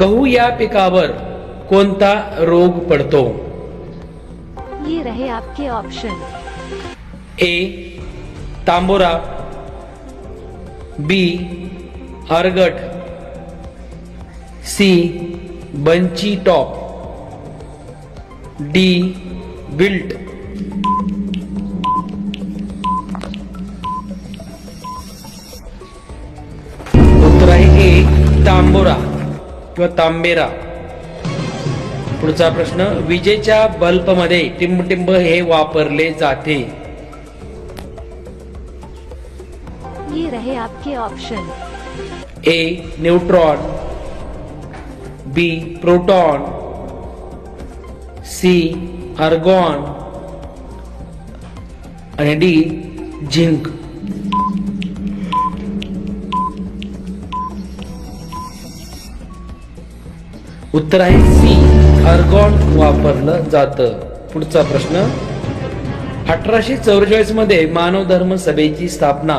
गहू या पिकावर कोणता रोग पडतो? ये रहे आपके ऑप्शन ए तांबोरा. B हरगट. C bunchy top. D wilt. उत्तर आहे ए तांबोरा. किंवा तांबेरा. पुढचा प्रश्न विजेच्या बल्बमध्ये टिंबटिंब हे वापरले जाते. ये रहे आपके option A neutron. B proton. C argon आणि डी झिंक. उत्तर आहे सी आर्गॉन वापरलं जातं. पुढचा प्रश्न. अठराशे चौवेचाळीसमध्ये मानव धर्म सभेची स्थापना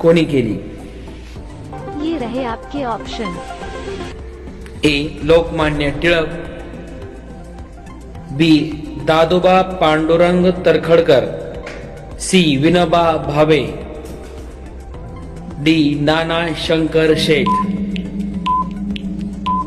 कोणी केली? ये रहे आपके option A Lokmanya Tilak. B Dadoba Pandurang Tarkhadkar. C Vinoba Bhave. D Nana Shankar Sheth.